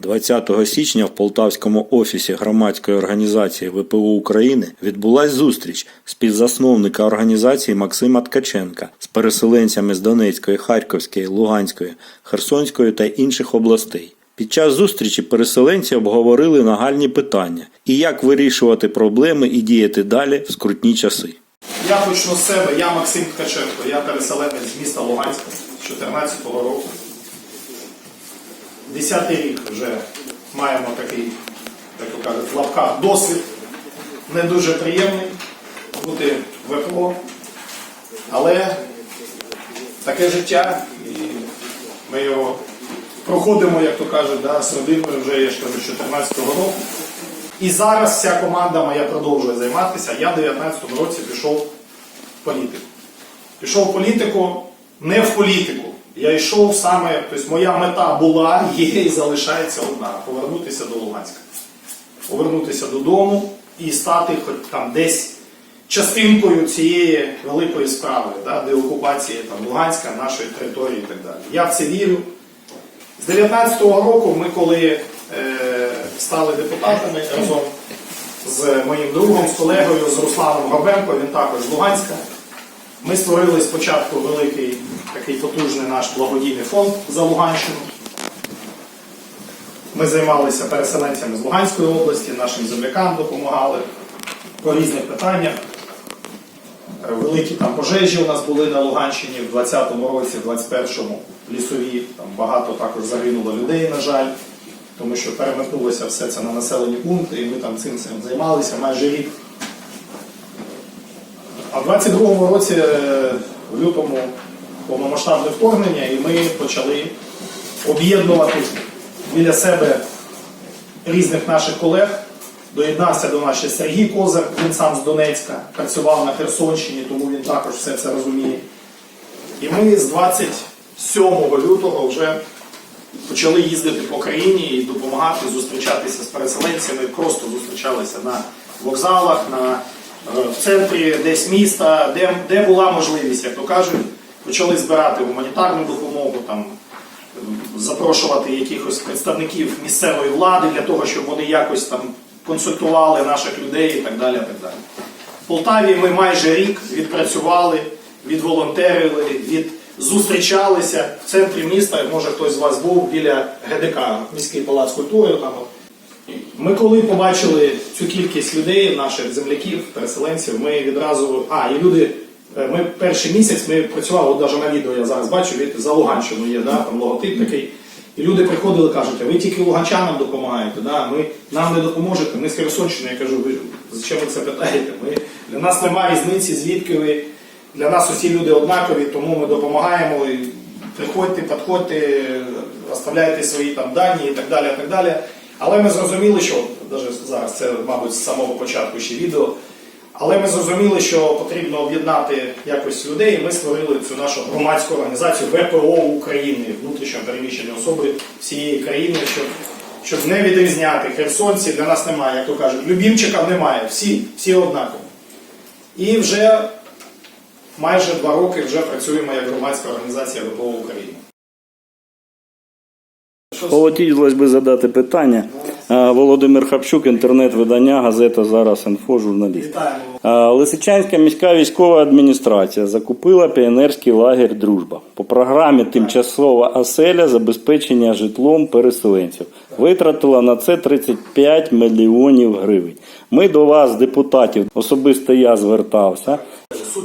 20 січня в Полтавському офісі громадської організації ВПО України відбулась зустріч співзасновника організації Максима Ткаченка з переселенцями з Донецької, Харківської, Луганської, Херсонської та інших областей. Під час зустрічі переселенці обговорили нагальні питання і як вирішувати проблеми і діяти далі в скрутні часи. Я почну з себе, я Максим Ткаченко, я переселенець з міста Луганська з 2014 року. Десятий рік вже маємо такий, як кажуть, в лапках досвід. Не дуже приємний бути в ВПО, але таке життя, і ми його проходимо, як то кажуть, да, з родиною вже я з 2014 року. І зараз вся команда моя продовжує займатися. Я в 2019 році пішов в політику. Пішов в політику не в політику. Я йшов саме, тобто моя мета була, є і залишається одна повернутися до Луганська. Повернутися додому і стати хоч там десь частинкою цієї великої справи, да, деокупації там, Луганська, нашої території і так далі. Я в це вірю. З 19-го року ми, коли е, стали депутатами разом з моїм другом, з колегою, з Русланом Габенко, він також з Луганська, ми створили спочатку великий такий потужний наш благодійний фонд за Луганщину. Ми займалися переселенцями з Луганської області, нашим землякам допомагали по різних питаннях. Великі там пожежі у нас були на Луганщині в 20-му році, в 21-му лісові. Там багато також загинуло людей, на жаль, тому що переметнулося все це на населені пункти, і ми там цим цим займалися майже рік. А в 22-му році, е, в лютому, повномасштабне вторгнення, і ми почали об'єднувати біля себе різних наших колег. Доєднався до нас ще Сергій Козак, він сам з Донецька, працював на Херсонщині, тому він також все це розуміє. І ми з 27 лютого вже почали їздити по країні і допомагати зустрічатися з переселенцями. Просто зустрічалися на вокзалах, на, в центрі десь міста, де, де була можливість, як то кажуть, почали збирати гуманітарну допомогу, там, запрошувати якихось представників місцевої влади для того, щоб вони якось там консультували наших людей і так далі. Так далі. В Полтаві ми майже рік відпрацювали, відволонтерили, від зустрічалися в центрі міста. Може хтось з вас був біля ГДК, міський палац культури. Там. Ми коли побачили цю кількість людей, наших земляків, переселенців, ми відразу. А, і люди. е, Ми перший місяць ми працювали, от навіть на відео я зараз бачу, від за Луганщину є, да, там логотип такий. І люди приходили, кажуть, а ви тільки луганчанам допомагаєте, да? ми, нам не допоможете, ми з Херсонщини, я кажу, ви зачем ви це питаєте? Ми, для нас немає різниці, звідки ви. Для нас усі люди однакові, тому ми допомагаємо. І приходьте, підходьте, оставляйте свої там дані і так далі. і так далі. Але ми зрозуміли, що навіть зараз це, мабуть, з самого початку ще відео. Але ми зрозуміли, що потрібно об'єднати якось людей, і ми створили цю нашу громадську організацію ВПО України, внутрішньо переміщені особи всієї країни, щоб, щоб не відрізняти херсонці. Для нас немає, як то кажуть, любімчиків немає, всі, всі однакові. І вже майже два роки вже працюємо як громадська організація ВПО України. Хотілося б задати питання. Володимир Хапчук, інтернет-видання, газета зараз інфо, журналіст. Лисичанська міська військова адміністрація закупила піонерський лагерь Дружба по програмі Тимчасова оселя забезпечення житлом переселенців. Витратила на це 35 мільйонів гривень. Ми до вас, депутатів, особисто я звертався.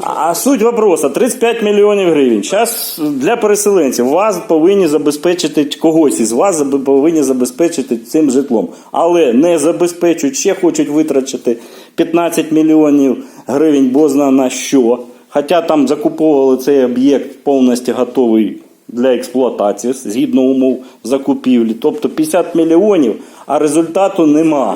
А суть вопроса 35 мільйонів гривень. Зараз для переселенців вас повинні забезпечити когось із вас повинні забезпечити цим житлом. Але не забезпечують, ще хочуть витрачати 15 мільйонів гривень, бо зна на що. Хоча там закуповували цей об'єкт повністю готовий для експлуатації згідно умов закупівлі. Тобто 50 мільйонів, а результату нема.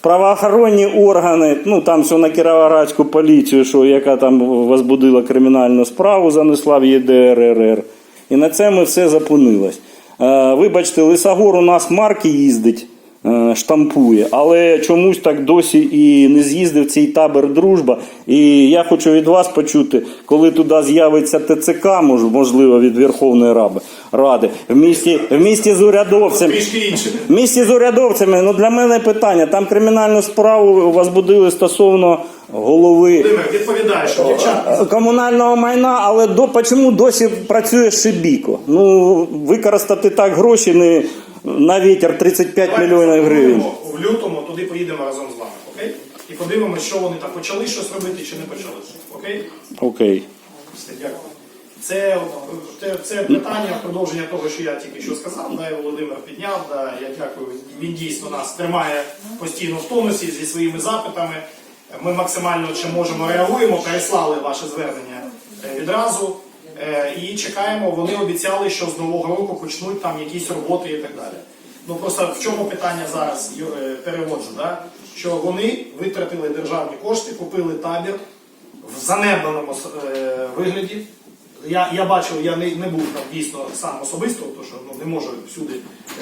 Правоохоронні органи, ну там все на Кіровоградську поліцію, що яка там возбудила кримінальну справу, занесла в ЄДРР. І на це ми все зупинилось. Е, вибачте, Лисогор у нас марки їздить штампує. Але чомусь так досі і не з'їздив цей табор дружба. І я хочу від вас почути, коли туди з'явиться ТЦК, можливо, від Верховної Ради, Ради в місті, в місті з інше. В місті з урядовцями, ну для мене питання. Там кримінальну справу возбудили стосовно голови дівчата. комунального майна, але до чому досі працює Шибіко? Ну використати так гроші не на вітер 35 Давайте мільйонів гривень. В лютому туди поїдемо разом з вами, окей? І подивимося, що вони там почали щось робити чи не почали. Окей? Окей. Все, дякую. Це, це, це питання продовження того, що я тільки що сказав, да, і Володимир підняв. Да, я дякую. Він дійсно нас тримає постійно в тонусі зі своїми запитами. Ми максимально чим можемо реагуємо, переслали ваше звернення е, відразу і чекаємо. Вони обіцяли, що з нового року почнуть там якісь роботи і так далі. Ну просто в чому питання зараз е, переводжу, да? що вони витратили державні кошти, купили табір в занедбаному е, вигляді. Я, я бачив, я не, не був там дійсно сам особисто, тому що ну, не можу всюди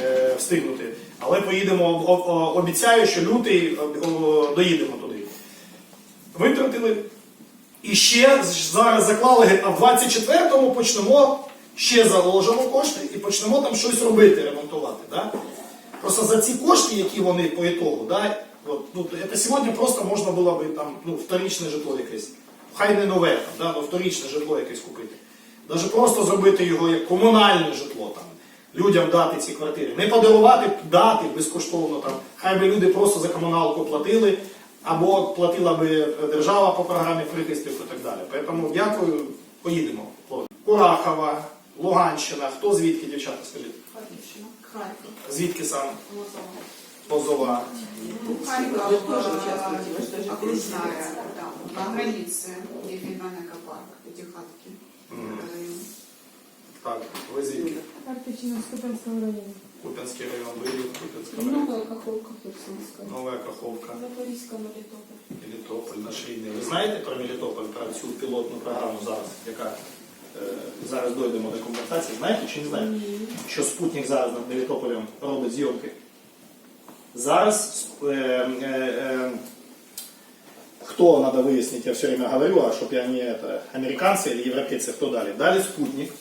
е, встигнути. Але поїдемо, о- о- обіцяю, що лютий о, о, доїдемо туди. Витратили. І ще зараз заклали, а в 24-му почнемо, ще заложимо кошти і почнемо там щось робити, ремонтувати. Да? Просто за ці кошти, які вони по ітогу, да, от, ну, це сьогодні просто можна було би там, ну, вторичне житло якесь. Хай не нове, там, да, але вторичне житло якесь купити. Навіть просто зробити його як комунальне житло, там, людям дати ці квартири. Не подарувати, дати безкоштовно. Там. Хай би люди просто за комуналку платили, або платила би держава по програмі прихистів і так далі. Тому дякую, поїдемо. Курахова, Луганщина, хто звідки, дівчата, скажіть? Харківщина. Харків. Звідки саме? Лозова. Позова. Харьков Вы тоже э, участвуете, вы что же окружная, да, на границе, где Финальный парк, эти хатки. Район. Так, ви звідки? Харківщина з Купенського району. Куп'янський район, Вирів, Куп'янська район, Новая Каховка, Херсонская. Нова Каховка, Запорізька, Мелітополь. Мелітополь, наш рідний. Ви знаєте про Мелітополь, про цю пілотну програму зараз, яка е, зараз дойдемо до компенсації? Знаєте чи не знаєте? Що спутник зараз над Мелітополем робить зйомки? Зараз е, е, е, кто надо выяснить, я все время говорю, а чтобы я не это, американцы или европейцы, кто дали. Дали спутник.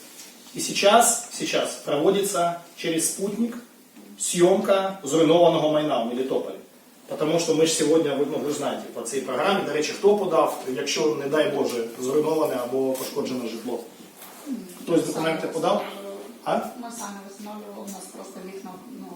И сейчас, сейчас проводится через спутник съемка зруйнованого майна в Мелітополі. Тому що ми ж сьогодні, ви, ну, ви ж знаєте, по цій програмі, до речі, хто подав, якщо, не дай Боже, зруйноване або пошкоджене житло. Хтось документи подав? А? Мы сами восстанавливали, у нас просто вікна ну.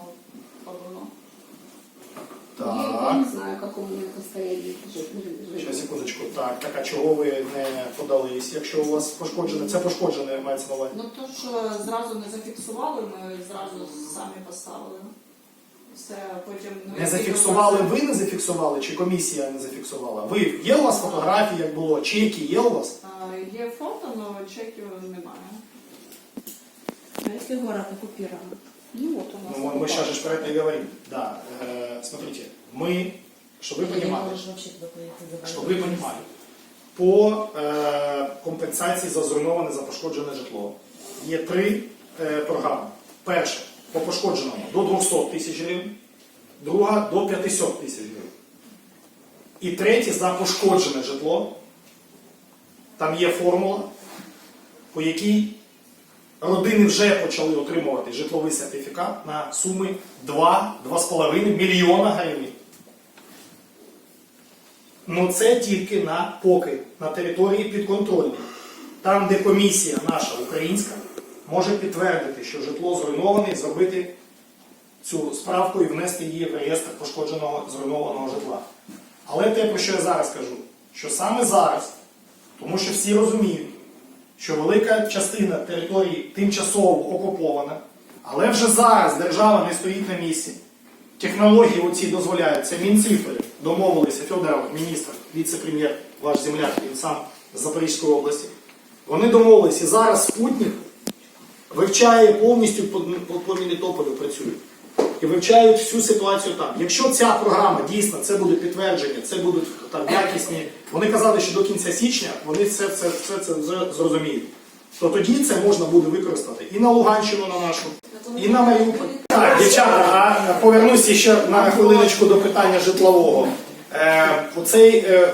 Я, Так. не знаю, в каком у меня состоянии жить. Ще секундочку. Так, так, а чого ви не подались, якщо у вас пошкоджене? Це пошкоджене мається на увазі. Ну то, що зразу не зафіксували, ми зразу самі поставили. Все, потім... ну, Не зафіксували ви не зафіксували, чи комісія не зафіксувала? Ви є у вас фотографії, як було, чеки є у вас? А, Є фото, але чеків немає. А если город оккупирован? Ну от у нас. Ну, мы, мы сейчас же про это и говорим. Да, э, смотрите, мы, чтобы вы понимали, щоб ви понимали, по е, компенсації за зруйноване, за пошкоджене житло є три е, програми. Перша по пошкодженому до 200 тисяч гривень, друга до 500 тисяч гривень. І третє за пошкоджене житло. Там є формула, по якій родини вже почали отримувати житловий сертифікат на суми 2-2,5 мільйона гривень. Ну це тільки на поки на території підконтрольній. Там, де комісія наша українська може підтвердити, що житло зруйноване, зробити цю справку і внести її в реєстр пошкодженого зруйнованого житла. Але те, про що я зараз кажу, що саме зараз, тому що всі розуміють, що велика частина території тимчасово окупована, але вже зараз держава не стоїть на місці. Технології оці дозволяють, це Мінцифри домовилися, Федоров, міністр, віце-прем'єр, ваш земляк, він сам з Запорізької області. Вони домовилися, зараз спутник вивчає повністю по, по, по Мелітополю працює. І вивчають всю ситуацію там. Якщо ця програма дійсно це буде підтвердження, це будуть там якісні. Вони казали, що до кінця січня вони все, все, все це вже зрозуміють. То тоді це можна буде використати і на Луганщину на нашу, і на Маріуполь. Так, дівчата, а повернуся ще на хвилиночку до питання житлового. Е, оцей, е, е,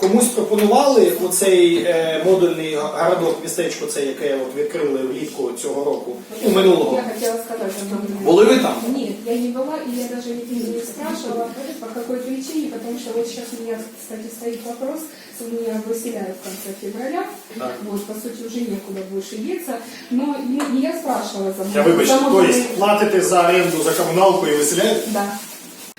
комусь пропонували оцей е, модульний городок, містечко, це яке от відкрили влітку цього року, ну, минулого. Я хотела сказать об этом. Були ви там? Нет, я не была, и я даже никого не спрашивала, по какой причине, потому что вот сейчас у меня, кстати, стоит вопрос, что меня выселяют в конце февраля, Так. вот, по сути, уже некуда больше деться, но не, не я спрашивала за Я вибачте, за то модульный- есть платите за оренду, за комуналку і виселяєте? Да.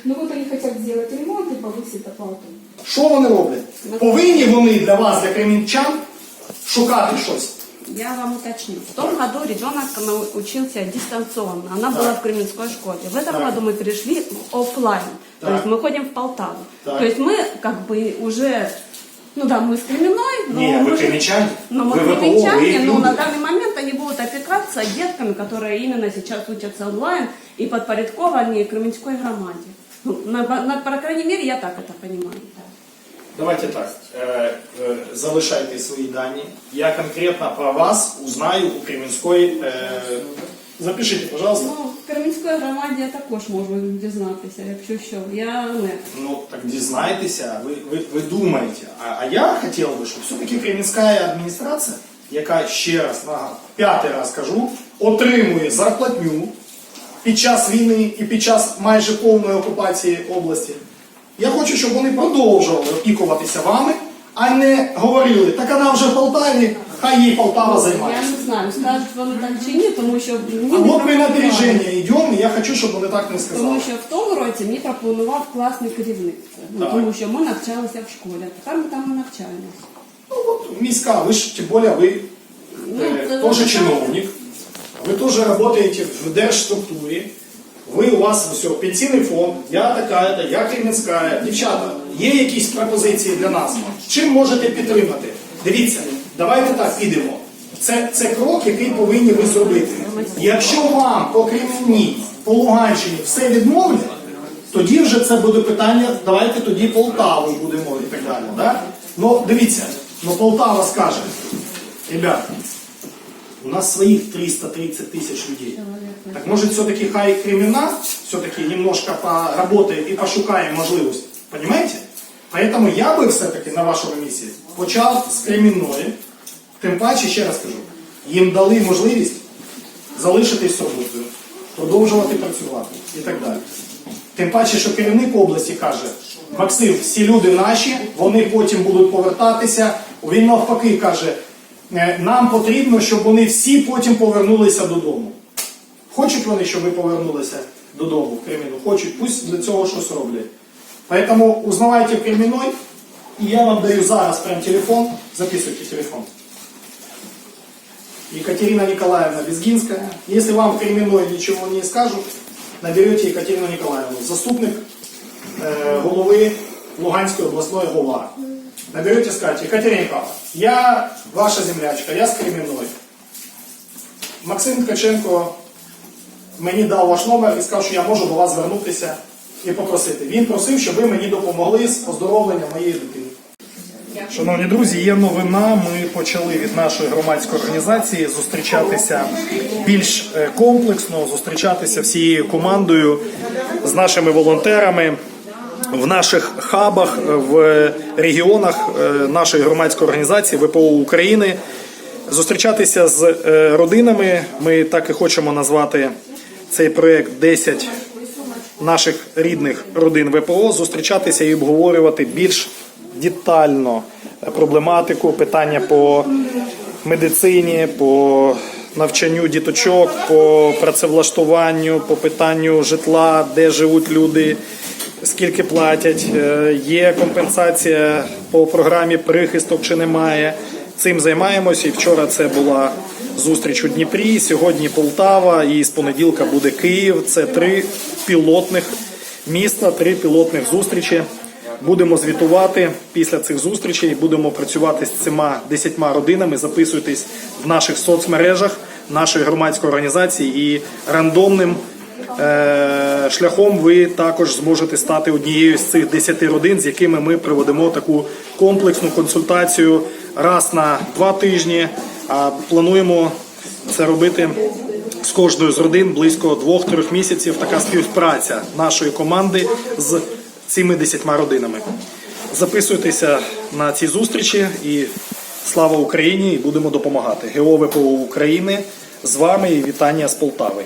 Ну вот они хотят сделать ремонт и повысить оплату. Що вони роблять? Повинні вони для вас, для кремінчан, шукати щось. Я вам уточню. В том году ребенок ну, учился дистанционно. Она была в Кременской школе. В этом Так. году мы перешли в офлайн. Так. То есть мы ходим в Полтаву. Так. То есть мы как бы уже, ну да, мы с Кременной, но Ні, мы ви же- кремінчані. но мы Ви ВПО, ви кременчане, но люди. на данный момент они будут опекаться детками, которые именно сейчас учатся онлайн и подпорядкованы Кременской громаде. Ну, на, на- по крайней мере, я так это понимаю. Давайте так. Е, е, залишайте свої дані. Я конкретно про вас узнаю у Кремінської. Е, запишіть, пожалуйста. Ну, в Кременській громаді я також можу дізнатися, якщо що. Я не. Ну, так дізнайтеся, ви, ви, ви думаєте. А, а я хотів би, щоб все-таки Кремінська адміністрація, яка ще раз, на п'ятий раз кажу, отримує зарплатню під час війни і під час майже повної окупації області. Я хочу, щоб вони продовжували опікуватися вами, а не говорили, так вона вже в Полтаві, хай їй Полтава займається. Я не знаю, скажуть вони так чи ні, тому що мені от ми на пропонували. йдемо, і я хочу, щоб вони так не сказали. Тому що в тому році мені пропонував класний керівник. Ну, Так. тому що ми навчалися в школі, а тепер ми там не навчаємося. Ну, от міська, ви ж тим більше ви Ну, э, це тоже чиновник, вы тоже работаете в держструктуре, ви у вас все, пенсійний фонд, я така-то, я Кремінська. Дівчата, є якісь пропозиції для нас? Чим можете підтримати? Дивіться, давайте так підемо. Це, це крок, який повинні ви зробити. Якщо вам по Кремінній, по Луганщині все відмовлять, тоді вже це буде питання, давайте тоді Полтаву будемо і так далі. Да? Ну, дивіться, ну Полтава скаже, ребята, нас своих 330 тысяч людей. Так может все-таки хай кримина, все-таки немножко поработаем и пошукаем можливость. Понимаете? Поэтому я би все-таки на вашому місці почав з кремінної. Тим паче, ще раз кажу, їм дали можливість залишитись роботою, продовжувати працювати і так далі. Тим паче, що керівник області каже, Максим, всі люди наші, вони потім будуть повертатися. Він навпаки каже, «Е, нам потрібно, щоб вони всі потім повернулися додому. Хочуть вони, щоб ви повернулися додому в Креміну? Хочуть, пусть для цього щось роблять. Поэтому узнавайте в Креміной, і я вам даю зараз прям телефон, записуйте телефон. Екатерина Николаевна Безгинская. Если вам в Креминой ничего не скажут, наберете Екатерину Николаевну, заступник э, голови Луганської обласної голова. Наберете, скажете, Екатерина Николаевна, я ваша землячка, я з Креміної. Максим Ткаченко мені дав ваш номер і сказав, що я можу до вас звернутися і попросити. Він просив, щоб ви мені допомогли з оздоровленням моєї дитини. Шановні друзі, є новина. Ми почали від нашої громадської організації зустрічатися більш е, комплексно, зустрічатися всією командою з нашими волонтерами в наших хабах в регіонах е, нашої громадської організації ВПО України. Зустрічатися з е, родинами. Ми так і хочемо назвати цей проект 10 наших рідних родин ВПО зустрічатися і обговорювати більш детально проблематику, питання по медицині, по навчанню діточок, по працевлаштуванню, по питанню житла, де живуть люди, скільки платять, е, є компенсація по програмі прихисток чи немає. Цим займаємося. І вчора це була зустріч у Дніпрі. Сьогодні Полтава, і з понеділка буде Київ. Це три пілотних міста, три пілотних зустрічі. Будемо звітувати після цих зустрічей. Будемо працювати з цими десятьма родинами. Записуйтесь в наших соцмережах нашої громадської організації і рандомним шляхом ви також зможете стати однією з цих 10 родин, з якими ми проводимо таку комплексну консультацію раз на два тижні. А плануємо це робити з кожною з родин близько двох-трьох місяців така співпраця нашої команди з цими десятьма родинами. Записуйтеся на ці зустрічі і слава Україні! І будемо допомагати. ГО ВПУ України з вами і вітання з Полтави.